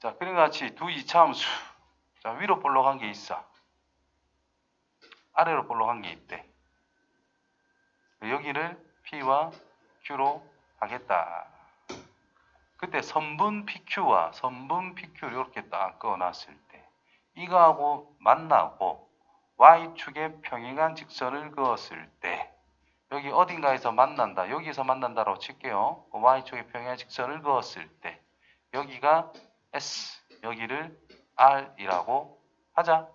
자, 그런 같이 두 이차함수. 자, 위로 볼록한 게 있어. 아래로 볼록한 게 있대. 여기를 P와 Q로 하겠다. 그때 선분 PQ와 선분 PQ를 이렇게 딱 그어놨을 때 이거하고 만나고 Y축에 평행한 직선을 그었을 때 여기 어딘가에서 만난다. 여기서 만난다라고 칠게요. 그 Y축에 평행한 직선을 그었을 때 여기가 S, 여기를 R이라고 하자.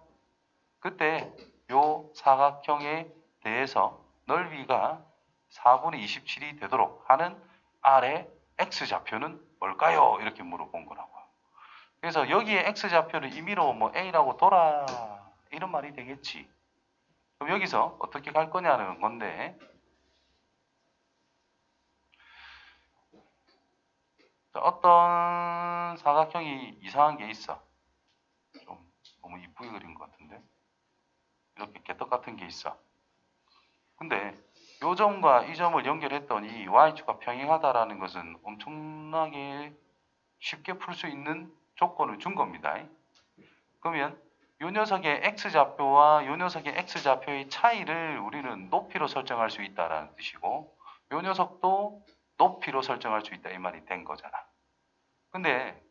그때 요 사각형에 대해서 넓이가 4분의 27이 되도록 하는 R의 X좌표는 뭘까요? 이렇게 물어본 거라고. 그래서 여기에 X좌표를 임의로 뭐 A라고 둬라. 이런 말이 되겠지. 그럼 여기서 어떻게 갈 거냐는 건데, 어떤 사각형이 이상한 게 있어. 좀 너무 이쁘게 그린 것 같은데. 이렇게 개떡 같은 게 있어. 근데 요 점과 이 점을 연결했더니 y축과 평행하다라는 것은 엄청나게 쉽게 풀 수 있는 조건을 준 겁니다. 그러면 요 녀석의 x좌표와 요 녀석의 x좌표의 차이를 우리는 높이로 설정할 수 있다라는 뜻이고 요 녀석도 높이로 설정할 수 있다 이 말이 된 거잖아. 근데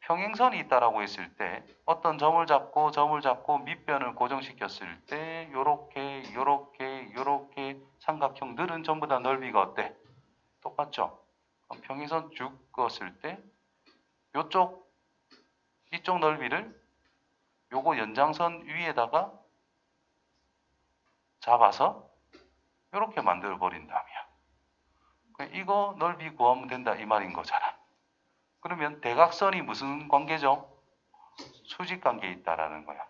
평행선이 있다라고 했을 때 어떤 점을 잡고 점을 잡고 밑변을 고정시켰을 때 요렇게 요렇게 요렇게 삼각형들은 전부 다 넓이가 어때? 똑같죠? 평행선 쭉 그었을 때 요쪽 이쪽 넓이를 요거 연장선 위에다가 잡아서 요렇게 만들어 버린다면 이거 넓이 구하면 된다 이 말인 거잖아. 그러면 대각선이 무슨 관계죠? 수직 관계에 있다라는 거야.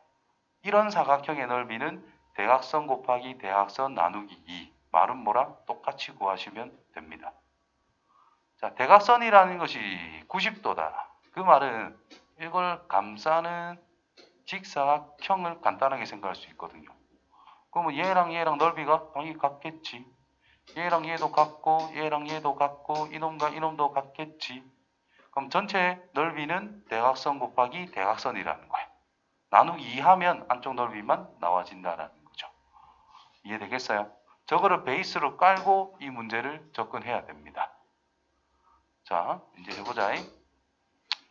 이런 사각형의 넓이는 대각선 곱하기 대각선 나누기 2. 말은 뭐랑 똑같이 구하시면 됩니다. 자, 대각선이라는 것이 90도다. 그 말은 이걸 감싸는 직사각형을 간단하게 생각할 수 있거든요. 그러면 얘랑 얘랑 넓이가 당연히 같겠지. 얘랑 얘도 같고 얘랑 얘도 같고 이놈과 이놈도 같겠지. 그럼 전체 넓이는 대각선 곱하기 대각선이라는 거야. 나누기 2 하면 안쪽 넓이만 나와진다라는 거죠. 이해되겠어요? 저거를 베이스로 깔고 이 문제를 접근해야 됩니다. 자, 이제 해보자.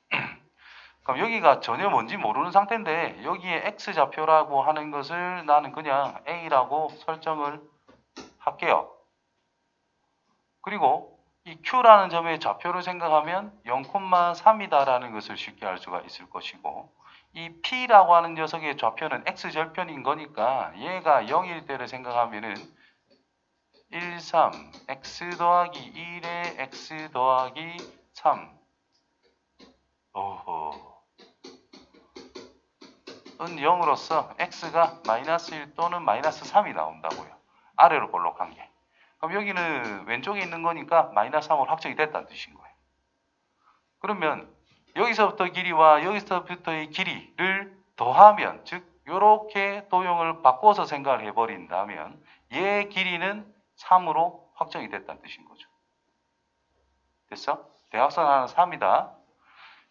그럼 여기가 전혀 뭔지 모르는 상태인데 여기에 x좌표라고 하는 것을 나는 그냥 a라고 설정을 할게요. 그리고 이 q라는 점의 좌표를 생각하면 0,3이다라는 것을 쉽게 알 수가 있을 것이고 이 p라고 하는 녀석의 좌표는 x절편인 거니까 얘가 0일 때를 생각하면은 1, 3, x 더하기 1에 x 더하기 3 오호 은 0으로서 x가 마이너스 1 또는 마이너스 3이 나온다고요. 아래로 볼록한 게. 그럼 여기는 왼쪽에 있는 거니까 마이너스 3으로 확정이 됐다는 뜻인 거예요. 그러면 여기서부터 길이와 여기서부터의 길이를 더하면 즉 이렇게 도형을 바꿔서 생각을 해버린다면 얘 길이는 3으로 확정이 됐다는 뜻인 거죠. 됐어? 대각선 하나는 3이다.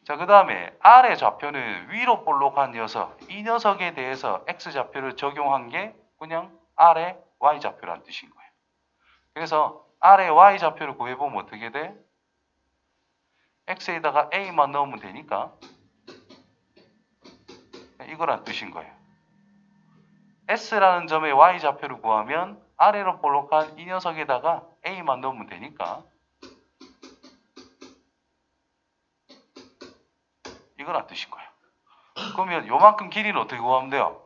자, 그 다음에 아래 좌표는 위로 볼록한 녀석, 이 녀석에 대해서 x좌표를 적용한 게 그냥 아래 y좌표라는 뜻인 거예요. 그래서 아래 y좌표를 구해보면 어떻게 돼? x에다가 a만 넣으면 되니까 이거란 뜻인 거예요. s라는 점의 y좌표를 구하면 아래로 볼록한 이 녀석에다가 a만 넣으면 되니까 이거란 뜻인 거예요. 그러면 요만큼 길이는 어떻게 구하면 돼요?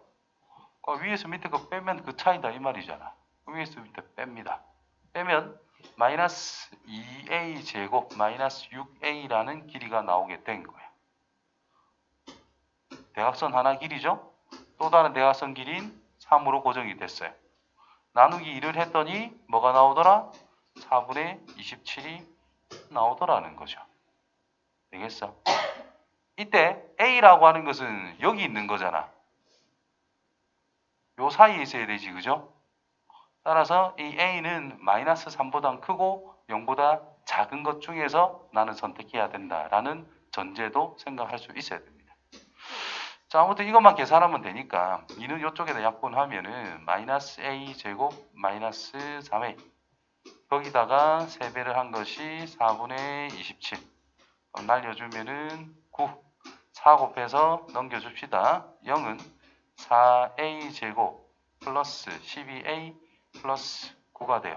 그 위에서 밑에 거 빼면 그 차이다 이 말이잖아. 위에서 밑에 뺍니다. 빼면 마이너스 2a 제곱 마이너스 6a라는 길이가 나오게 된 거예요. 대각선 하나 길이죠? 또 다른 대각선 길이인 3으로 고정이 됐어요. 나누기 2를 했더니 뭐가 나오더라? 4분의 27이 나오더라는 거죠. 되겠어? 이때 A라고 하는 것은 여기 있는 거잖아. 요 사이에 있어야 되지, 그죠? 따라서 이 A는 마이너스 3보다 크고 0보다 작은 것 중에서 나는 선택해야 된다라는 전제도 생각할 수 있어야 됩니다. 자, 아무튼 이것만 계산하면 되니까 2는 이쪽에다 약분하면은 마이너스 a 제곱 마이너스 3a 거기다가 3배를 한 것이 4분의 27 그럼 날려주면은 9 4 곱해서 넘겨줍시다. 0은 4a 제곱 플러스 12a 플러스 9가 돼요.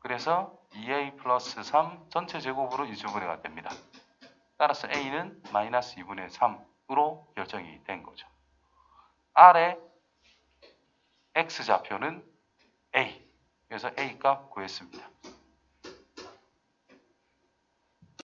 그래서 2a 플러스 3 전체 제곱으로 인수분해가 됩니다. 따라서 a는 마이너스 2분의 3으로 결정이 된 거죠. 아래 x좌표는 a. 그래서 a 값 구했습니다.